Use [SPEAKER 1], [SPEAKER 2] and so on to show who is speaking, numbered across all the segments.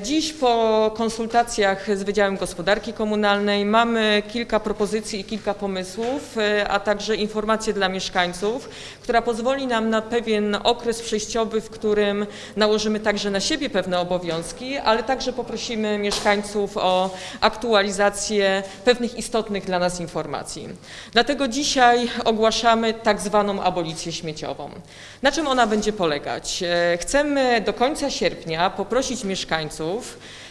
[SPEAKER 1] Dziś po konsultacjach z Wydziałem Gospodarki Komunalnej mamy kilka propozycji i kilka pomysłów, e, a także informacje dla mieszkańców, która pozwoli nam na pewien okres przejściowy, w którym nałożymy także na siebie pewne obowiązki, ale także poprosimy mieszkańców o aktualizację pewnych istotnych dla nas informacji. Dlatego dzisiaj ogłaszamy tak zwaną abolicję śmieciową. Na czym ona będzie polegać? E, Chcemy do końca sierpnia poprosić mieszkańców,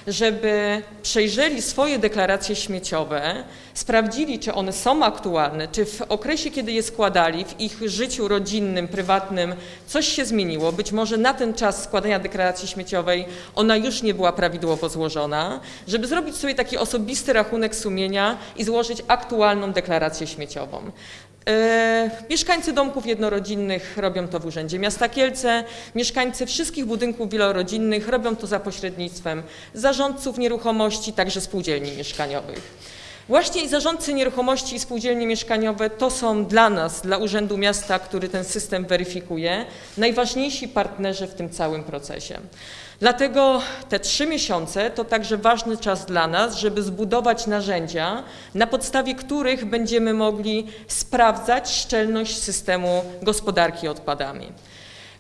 [SPEAKER 1] żeby przejrzeli swoje deklaracje śmieciowe, sprawdzili, czy one są aktualne, czy w okresie, kiedy je składali, w ich życiu rodzinnym, prywatnym coś się zmieniło. Być może na ten czas składania deklaracji śmieciowej ona już nie była prawidłowo złożona, żeby zrobić sobie taki osobisty rachunek sumienia i złożyć aktualną deklarację śmieciową. E, Mieszkańcy domków jednorodzinnych robią to w Urzędzie Miasta Kielce, mieszkańcy wszystkich budynków wielorodzinnych robią to za pośrednictwem zarządców nieruchomości, także spółdzielni mieszkaniowych. Właśnie zarządcy nieruchomości i spółdzielnie mieszkaniowe to są dla nas, dla Urzędu Miasta, który ten system weryfikuje, najważniejsi partnerzy w tym całym procesie. Dlatego te trzy miesiące to także ważny czas dla nas, żeby zbudować narzędzia, na podstawie których będziemy mogli sprawdzać szczelność systemu gospodarki odpadami.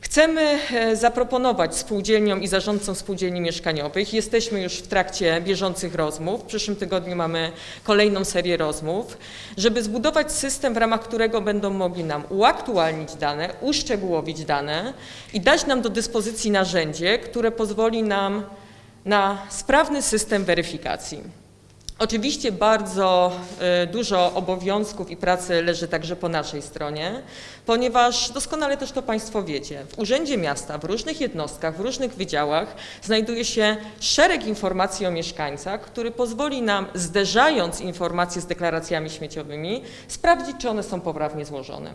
[SPEAKER 1] Chcemy e, zaproponować spółdzielniom i zarządcom spółdzielni mieszkaniowych, jesteśmy już w trakcie bieżących rozmów, w przyszłym tygodniu mamy kolejną serię rozmów, żeby zbudować system, w ramach którego będą mogli nam uaktualnić dane, uszczegółowić dane i dać nam do dyspozycji narzędzie, które pozwoli nam na sprawny system weryfikacji. Oczywiście bardzo e, dużo obowiązków i pracy leży także po naszej stronie, ponieważ doskonale też to Państwo wiecie. W Urzędzie Miasta, w różnych jednostkach, w różnych wydziałach znajduje się szereg informacji o mieszkańcach, który pozwoli nam, zderzając informacje z deklaracjami śmieciowymi, sprawdzić, czy one są poprawnie złożone.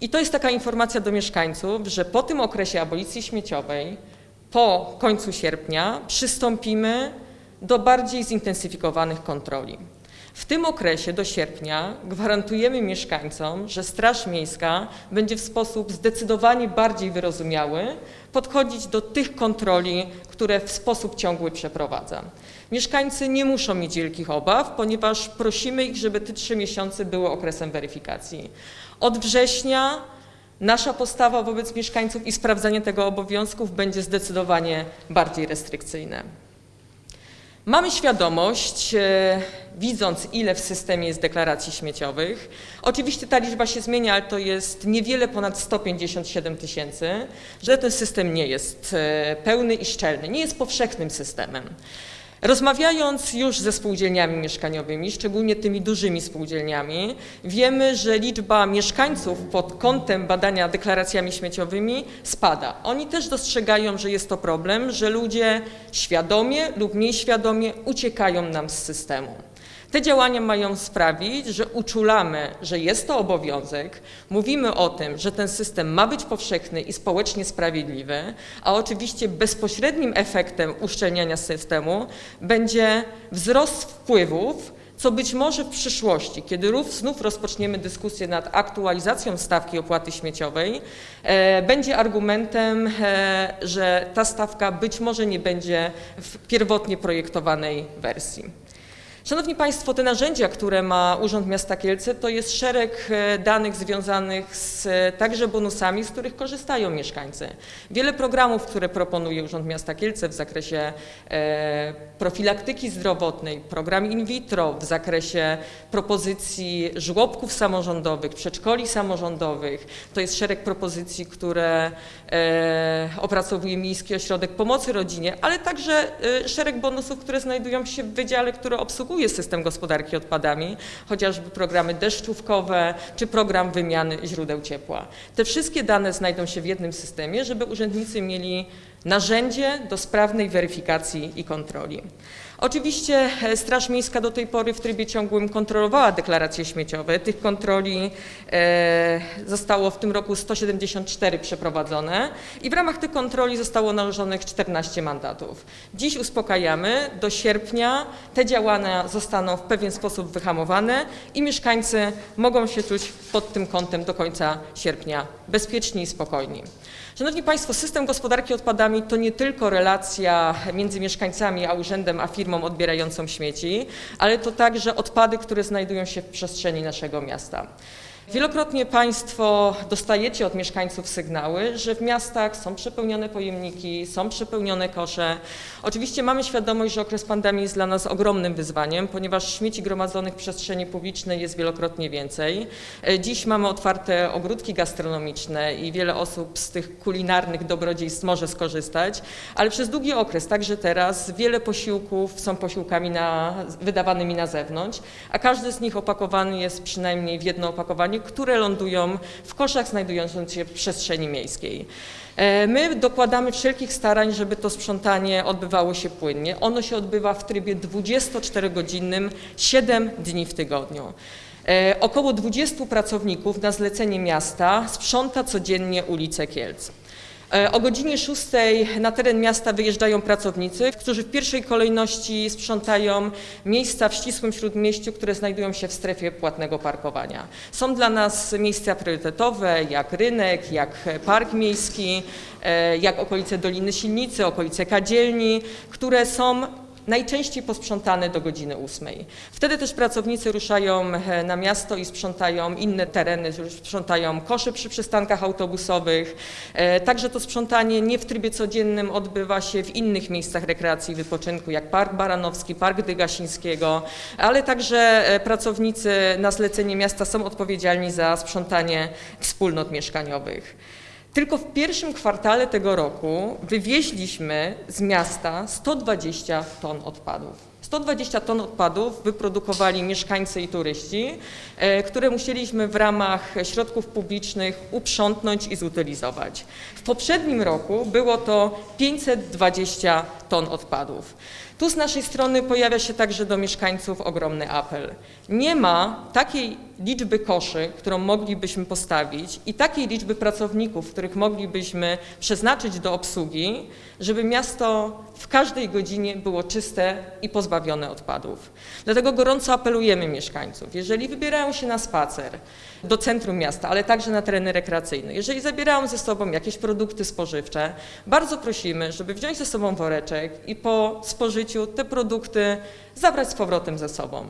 [SPEAKER 1] I to jest taka informacja do mieszkańców, że po tym okresie abolicji śmieciowej, po końcu sierpnia, przystąpimy do bardziej zintensyfikowanych kontroli. W tym okresie do sierpnia gwarantujemy mieszkańcom, że Straż Miejska będzie w sposób zdecydowanie bardziej wyrozumiały podchodzić do tych kontroli, które w sposób ciągły przeprowadza. Mieszkańcy nie muszą mieć wielkich obaw, ponieważ prosimy ich, żeby te trzy miesiące były okresem weryfikacji. Od września nasza postawa wobec mieszkańców i sprawdzanie tego obowiązków będzie zdecydowanie bardziej restrykcyjne. Mamy świadomość, e, widząc ile w systemie jest deklaracji śmieciowych, oczywiście ta liczba się zmienia, ale to jest niewiele ponad 157 tysięcy, że ten system nie jest e, pełny i szczelny, nie jest powszechnym systemem. Rozmawiając już ze spółdzielniami mieszkaniowymi, szczególnie tymi dużymi spółdzielniami, wiemy, że liczba mieszkańców pod kątem badania deklaracjami śmieciowymi spada. Oni też dostrzegają, że jest to problem, że ludzie świadomie lub mniej świadomie uciekają nam z systemu. Te działania mają sprawić, że uczulamy, że jest to obowiązek, mówimy o tym, że ten system ma być powszechny i społecznie sprawiedliwy, a oczywiście bezpośrednim efektem uszczelniania systemu będzie wzrost wpływów, co być może w przyszłości, kiedy znów rozpoczniemy dyskusję nad aktualizacją stawki opłaty śmieciowej, e, będzie argumentem, e, że ta stawka być może nie będzie w pierwotnie projektowanej wersji. Szanowni Państwo, te narzędzia, które ma Urząd Miasta Kielce, to jest szereg e, danych związanych z e, także bonusami, z których korzystają mieszkańcy. Wiele programów, które proponuje Urząd Miasta Kielce w zakresie e, profilaktyki zdrowotnej, program in vitro, w zakresie propozycji żłobków samorządowych, przedszkoli samorządowych. To jest szereg propozycji, które opracowuje Miejski Ośrodek Pomocy Rodzinie, ale także szereg bonusów, które znajdują się w wydziale, który obsługuje system gospodarki odpadami, chociażby programy deszczówkowe czy program wymiany źródeł ciepła. Te wszystkie dane znajdą się w jednym systemie, żeby urzędnicy mieli narzędzie do sprawnej weryfikacji i kontroli. Oczywiście e, Straż Miejska do tej pory w trybie ciągłym kontrolowała deklaracje śmieciowe. Tych kontroli e, zostało w tym roku 174 przeprowadzone i w ramach tych kontroli zostało nałożonych 14 mandatów. Dziś uspokajamy, do sierpnia te działania zostaną w pewien sposób wyhamowane i mieszkańcy mogą się czuć pod tym kątem do końca sierpnia bezpieczni i spokojni. Szanowni Państwo, system gospodarki odpadami to nie tylko relacja między mieszkańcami a urzędem, a firmą odbierającą śmieci, ale to także odpady, które znajdują się w przestrzeni naszego miasta. Wielokrotnie Państwo dostajecie od mieszkańców sygnały, że w miastach są przepełnione pojemniki, są przepełnione kosze. Oczywiście mamy świadomość, że okres pandemii jest dla nas ogromnym wyzwaniem, ponieważ śmieci gromadzonych w przestrzeni publicznej jest wielokrotnie więcej. E, Dziś mamy otwarte ogródki gastronomiczne i wiele osób z tych kulinarnych dobrodziejstw może skorzystać, ale przez długi okres, także teraz, wiele posiłków są posiłkami na, wydawanymi na zewnątrz, a każdy z nich opakowany jest przynajmniej w jedno opakowanie, które lądują w koszach znajdujących się w przestrzeni miejskiej. E, My dokładamy wszelkich starań, żeby to sprzątanie odbywało się płynnie. Ono się odbywa w trybie 24-godzinnym, 7 dni w tygodniu. E, Około 20 pracowników na zlecenie miasta sprząta codziennie ulice Kielc. E, O godzinie 6 na teren miasta wyjeżdżają pracownicy, którzy w pierwszej kolejności sprzątają miejsca w ścisłym śródmieściu, które znajdują się w strefie płatnego parkowania. Są dla nas miejsca priorytetowe, jak rynek, jak park miejski, e, jak okolice Doliny Silnicy, okolice Kadzielni, które są najczęściej posprzątane do godziny 8. Wtedy też pracownicy ruszają e, na miasto i sprzątają inne tereny, sprzątają kosze przy przystankach autobusowych. E, Także to sprzątanie nie w trybie codziennym odbywa się w innych miejscach rekreacji i wypoczynku, jak Park Baranowski, Park Dygasińskiego, ale także e, pracownicy na zlecenie miasta są odpowiedzialni za sprzątanie wspólnot mieszkaniowych. Tylko w pierwszym kwartale tego roku wywieźliśmy z miasta 120 ton odpadów. 120 ton odpadów wyprodukowali mieszkańcy i turyści, e, które musieliśmy w ramach środków publicznych uprzątnąć i zutylizować. W poprzednim roku było to 520 ton odpadów. Tu z naszej strony pojawia się także do mieszkańców ogromny apel. Nie ma takiej liczby koszy, którą moglibyśmy postawić i takiej liczby pracowników, których moglibyśmy przeznaczyć do obsługi, żeby miasto w każdej godzinie było czyste i pozbawione odpadów. Dlatego gorąco apelujemy mieszkańców, jeżeli wybierają się na spacer do centrum miasta, ale także na tereny rekreacyjne, jeżeli zabierają ze sobą jakieś produkty spożywcze, bardzo prosimy, żeby wziąć ze sobą woreczek i po spożyciu te produkty zabrać z powrotem ze sobą.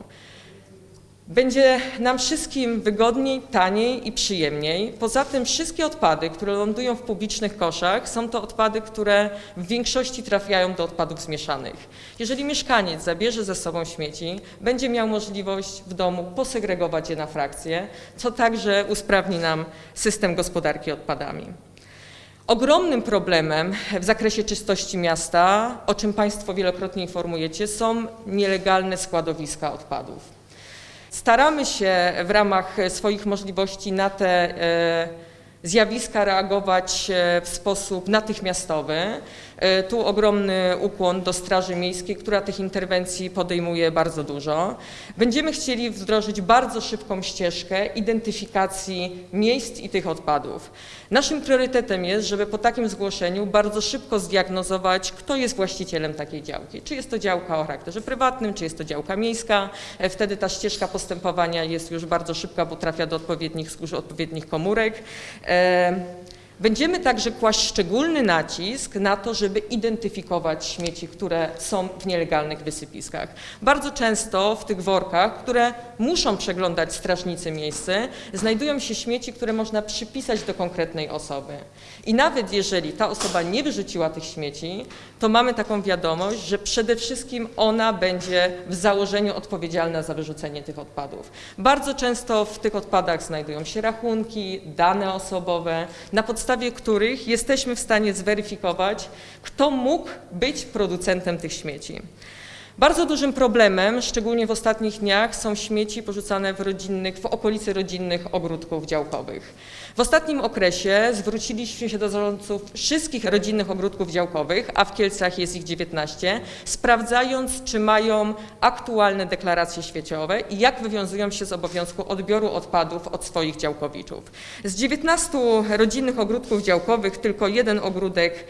[SPEAKER 1] Będzie nam wszystkim wygodniej, taniej i przyjemniej. Poza tym wszystkie odpady, które lądują w publicznych koszach, są to odpady, które w większości trafiają do odpadów zmieszanych. Jeżeli mieszkaniec zabierze ze sobą śmieci, będzie miał możliwość w domu posegregować je na frakcje, co także usprawni nam system gospodarki odpadami. Ogromnym problemem w zakresie czystości miasta, o czym Państwo wielokrotnie informujecie, są nielegalne składowiska odpadów. Staramy się w ramach swoich możliwości na te e, zjawiska reagować e, w sposób natychmiastowy. E, Tu ogromny ukłon do Straży Miejskiej, która tych interwencji podejmuje bardzo dużo. Będziemy chcieli wdrożyć bardzo szybką ścieżkę identyfikacji miejsc i tych odpadów. Naszym priorytetem jest, żeby po takim zgłoszeniu bardzo szybko zdiagnozować, kto jest właścicielem takiej działki. Czy jest to działka o charakterze prywatnym, czy jest to działka miejska. E, Wtedy ta ścieżka postępowania jest już bardzo szybka, bo trafia do odpowiednich służb, odpowiednich komórek. Będziemy także kłaść szczególny nacisk na to, żeby identyfikować śmieci, które są w nielegalnych wysypiskach. Bardzo często w tych workach, które muszą przeglądać strażnicy miejscy, znajdują się śmieci, które można przypisać do konkretnej osoby. I nawet jeżeli ta osoba nie wyrzuciła tych śmieci, to mamy taką wiadomość, że przede wszystkim ona będzie w założeniu odpowiedzialna za wyrzucenie tych odpadów. Bardzo często w tych odpadach znajdują się rachunki, dane osobowe, na podstawie których jesteśmy w stanie zweryfikować, kto mógł być producentem tych śmieci. Bardzo dużym problemem, szczególnie w ostatnich dniach, są śmieci porzucane w rodzinnych, w okolicy rodzinnych ogródków działkowych. W ostatnim okresie zwróciliśmy się do zarządców wszystkich rodzinnych ogródków działkowych, a w Kielcach jest ich 19, sprawdzając, czy mają aktualne deklaracje świeciowe i jak wywiązują się z obowiązku odbioru odpadów od swoich działkowiczów. Z 19 rodzinnych ogródków działkowych tylko jeden ogródek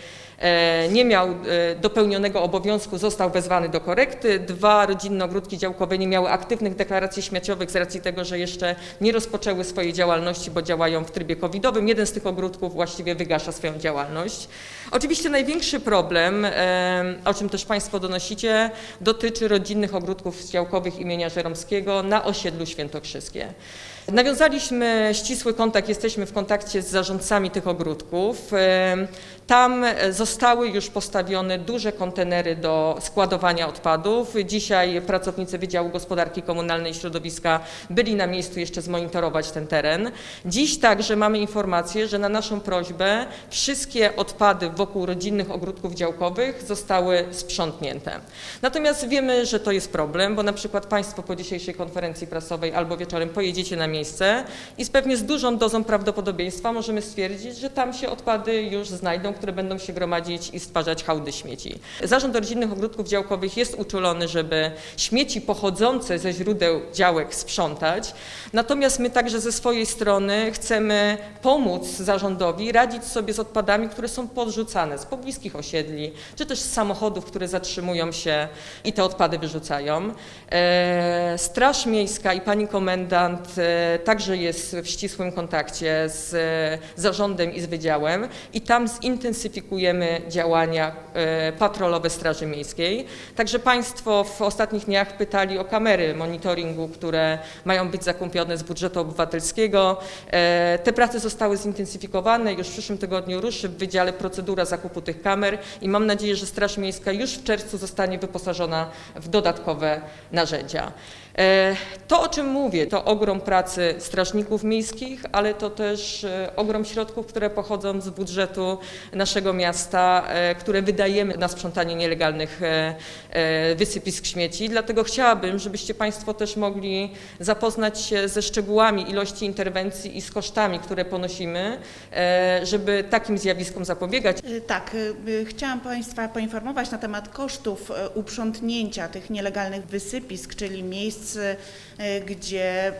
[SPEAKER 1] nie miał e, dopełnionego obowiązku, został wezwany do korekty. Dwa rodzinne ogródki działkowe nie miały aktywnych deklaracji śmieciowych z racji tego, że jeszcze nie rozpoczęły swojej działalności, bo działają w trybie covidowym. Jeden z tych ogródków właściwie wygasza swoją działalność. Oczywiście największy problem, e, o czym też Państwo donosicie, dotyczy rodzinnych ogródków działkowych imienia Żeromskiego na osiedlu Świętokrzyskie. Nawiązaliśmy ścisły kontakt, jesteśmy w kontakcie z zarządcami tych ogródków. Tam zostały już postawione duże kontenery do składowania odpadów. Dzisiaj pracownicy Wydziału Gospodarki Komunalnej i Środowiska byli na miejscu jeszcze zmonitorować ten teren. Dziś także mamy informację, że na naszą prośbę wszystkie odpady wokół rodzinnych ogródków działkowych zostały sprzątnięte. Natomiast wiemy, że to jest problem, bo na przykład Państwo po dzisiejszej konferencji prasowej albo wieczorem pojedziecie na miejsce i z pewnie z dużą dozą prawdopodobieństwa możemy stwierdzić, że tam się odpady już znajdą, które będą się gromadzić i stwarzać hałdy śmieci. Zarząd rodzinnych ogródków działkowych jest uczulony, żeby śmieci pochodzące ze źródeł działek sprzątać. Natomiast my także ze swojej strony chcemy pomóc zarządowi radzić sobie z odpadami, które są podrzucane z pobliskich osiedli, czy też z samochodów, które zatrzymują się i te odpady wyrzucają. E, Straż Miejska i pani komendant e, także jest w ścisłym kontakcie z e, zarządem i z wydziałem i tam zintensyfikujemy działania e, patrolowe Straży Miejskiej. Także Państwo w ostatnich dniach pytali o kamery monitoringu, które mają być zakupione z budżetu obywatelskiego. E, Te prace zostały zintensyfikowane, już w przyszłym tygodniu ruszy w wydziale procedura zakupu tych kamer i mam nadzieję, że Straż Miejska już w czerwcu zostanie wyposażona w dodatkowe narzędzia. E, To, o czym mówię, to ogrom pracy strażników miejskich, ale to też e, ogrom środków, które pochodzą z budżetu naszego miasta, e, które wydajemy na sprzątanie nielegalnych wysypisk śmieci. Dlatego chciałabym, żebyście Państwo też mogli zapoznać się ze szczegółami ilości interwencji i z kosztami, które ponosimy, żeby takim zjawiskom zapobiegać.
[SPEAKER 2] Tak, chciałam Państwa poinformować na temat kosztów uprzątnięcia tych nielegalnych wysypisk, czyli miejsc, y, gdzie, y,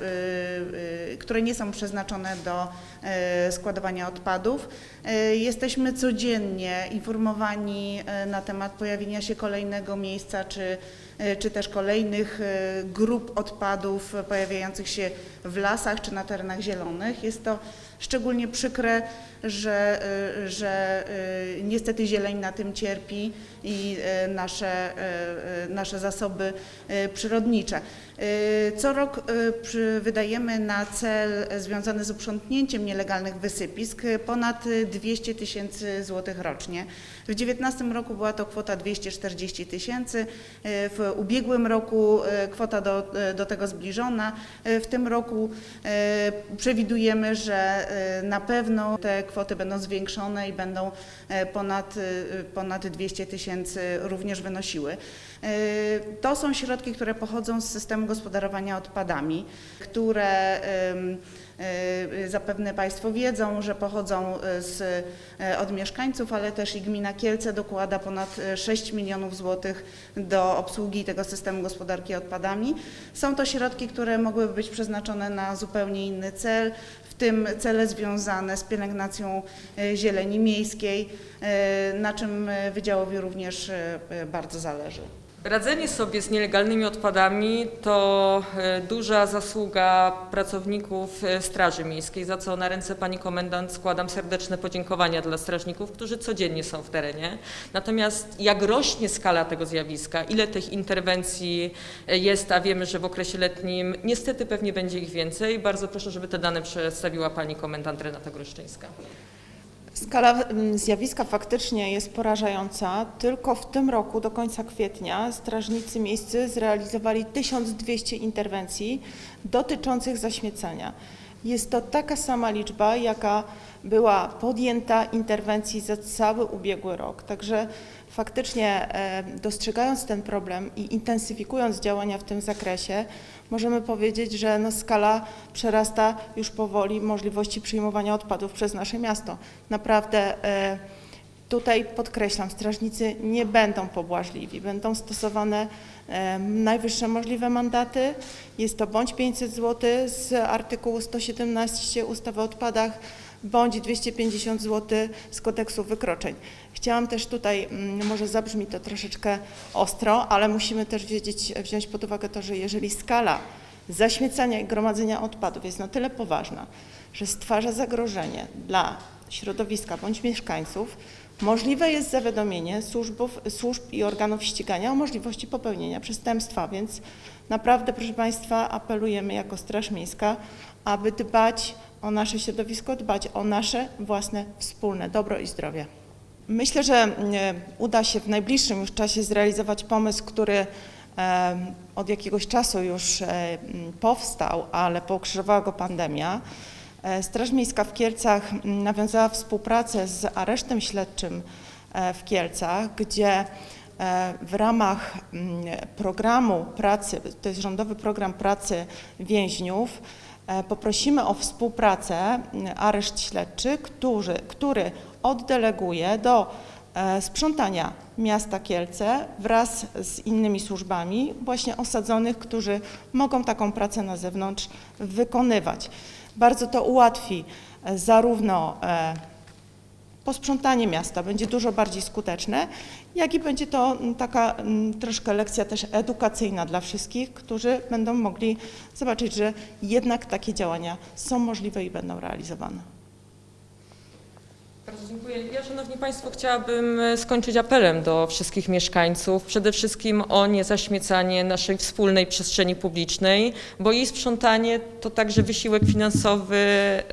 [SPEAKER 2] y, które nie są przeznaczone do składowania odpadów. Jesteśmy codziennie informowani na temat pojawienia się kolejnego miejsca, czy, czy też kolejnych grup odpadów pojawiających się w lasach czy na terenach zielonych. Jest to szczególnie przykre, że, y, że y, niestety zieleń na tym cierpi i y, nasze, nasze zasoby przyrodnicze. Co rok wydajemy na cel związany z uprzątnięciem nielegalnych wysypisk ponad y, 200 tysięcy złotych rocznie. W 2019 roku była to kwota 240 tysięcy, w ubiegłym roku kwota do, do tego zbliżona. W tym roku przewidujemy, że na pewno te kwoty będą zwiększone i będą y, ponad, y, ponad 200 tysięcy również wynosiły. Y, To są środki, które pochodzą z systemu gospodarowania odpadami, które y, zapewne Państwo wiedzą, że pochodzą y, z, y, od mieszkańców, ale też i gmina Kielce dokłada ponad y, 6 milionów złotych do obsługi tego systemu gospodarki odpadami. Są to środki, które mogłyby być przeznaczone na zupełnie inny cel, w tym cele związane z pielęgnacją zieleni miejskiej, na czym Wydziałowi również bardzo zależy.
[SPEAKER 1] Radzenie sobie z nielegalnymi odpadami to e, duża zasługa pracowników e, Straży Miejskiej, za co na ręce pani komendant składam serdeczne podziękowania dla strażników, którzy codziennie są w terenie. Natomiast jak rośnie skala tego zjawiska, ile tych interwencji e, jest, a wiemy, że w okresie letnim niestety pewnie będzie ich więcej, bardzo proszę, żeby te dane przedstawiła pani komendant Renata Gruszczyńska.
[SPEAKER 3] Skala mm, zjawiska faktycznie jest porażająca. Tylko w tym roku do końca kwietnia strażnicy miejscy zrealizowali 1200 interwencji dotyczących zaśmiecenia. Jest to taka sama liczba, jaka była podjęta interwencji za cały ubiegły rok. Także faktycznie e, dostrzegając ten problem i intensyfikując działania w tym zakresie, możemy powiedzieć, że no, skala przerasta już powoli możliwości przyjmowania odpadów przez nasze miasto. Naprawdę e, tutaj podkreślam, strażnicy nie będą pobłażliwi, będą stosowane e, najwyższe możliwe mandaty. Jest to bądź 500 zł z artykułu 117 ustawy o odpadach, bądź 250 zł z kodeksu wykroczeń. Chciałam też tutaj, mm, może zabrzmi to troszeczkę ostro, ale musimy też wiedzieć, wziąć pod uwagę to, że jeżeli skala zaśmiecania i gromadzenia odpadów jest na tyle poważna, że stwarza zagrożenie dla środowiska bądź mieszkańców, możliwe jest zawiadomienie służbów, służb i organów ścigania o możliwości popełnienia przestępstwa, więc naprawdę, proszę Państwa, apelujemy jako Straż Miejska, aby dbać o nasze środowisko, dbać o nasze własne wspólne dobro i zdrowie. Myślę, że e, uda się w najbliższym już czasie zrealizować pomysł, który e, od jakiegoś czasu już e, m, powstał, ale pokrzyżowała go pandemia. Straż Miejska w Kielcach m, nawiązała współpracę z aresztem śledczym w Kielcach, gdzie w ramach programu pracy, to jest rządowy program pracy więźniów, poprosimy o współpracę m, areszt śledczy, który, który oddeleguje do e, sprzątania miasta Kielce wraz z innymi służbami właśnie osadzonych, którzy mogą taką pracę na zewnątrz wykonywać. Bardzo to ułatwi e, zarówno e, posprzątanie miasta będzie dużo bardziej skuteczne, jak i będzie to mm, taka mm, troszkę lekcja też edukacyjna dla wszystkich, którzy będą mogli zobaczyć, że jednak takie działania są możliwe i będą realizowane.
[SPEAKER 1] Bardzo dziękuję. Ja, Szanowni Państwo, chciałabym e, skończyć apelem do wszystkich mieszkańców. Przede wszystkim o niezaśmiecanie naszej wspólnej przestrzeni publicznej, bo jej sprzątanie to także wysiłek finansowy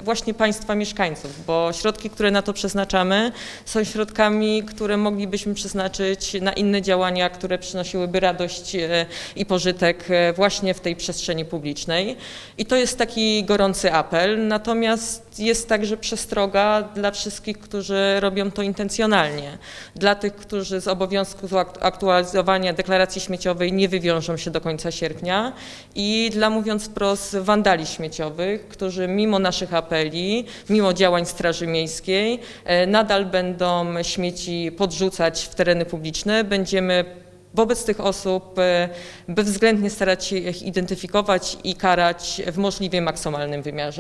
[SPEAKER 1] właśnie Państwa mieszkańców, bo środki, które na to przeznaczamy, są środkami, które moglibyśmy przeznaczyć na inne działania, które przynosiłyby radość e, i pożytek e, właśnie w tej przestrzeni publicznej. I to jest taki gorący apel. Natomiast jest także przestroga dla wszystkich, którzy robią to intencjonalnie. Dla tych, którzy z obowiązku aktualizowania deklaracji śmieciowej nie wywiążą się do końca sierpnia i dla, mówiąc wprost, wandali śmieciowych, którzy mimo naszych apeli, mimo działań Straży Miejskiej, e, nadal będą śmieci podrzucać w tereny publiczne. Będziemy Wobec tych osób e, bezwzględnie starać się ich identyfikować i karać w możliwie maksymalnym wymiarze.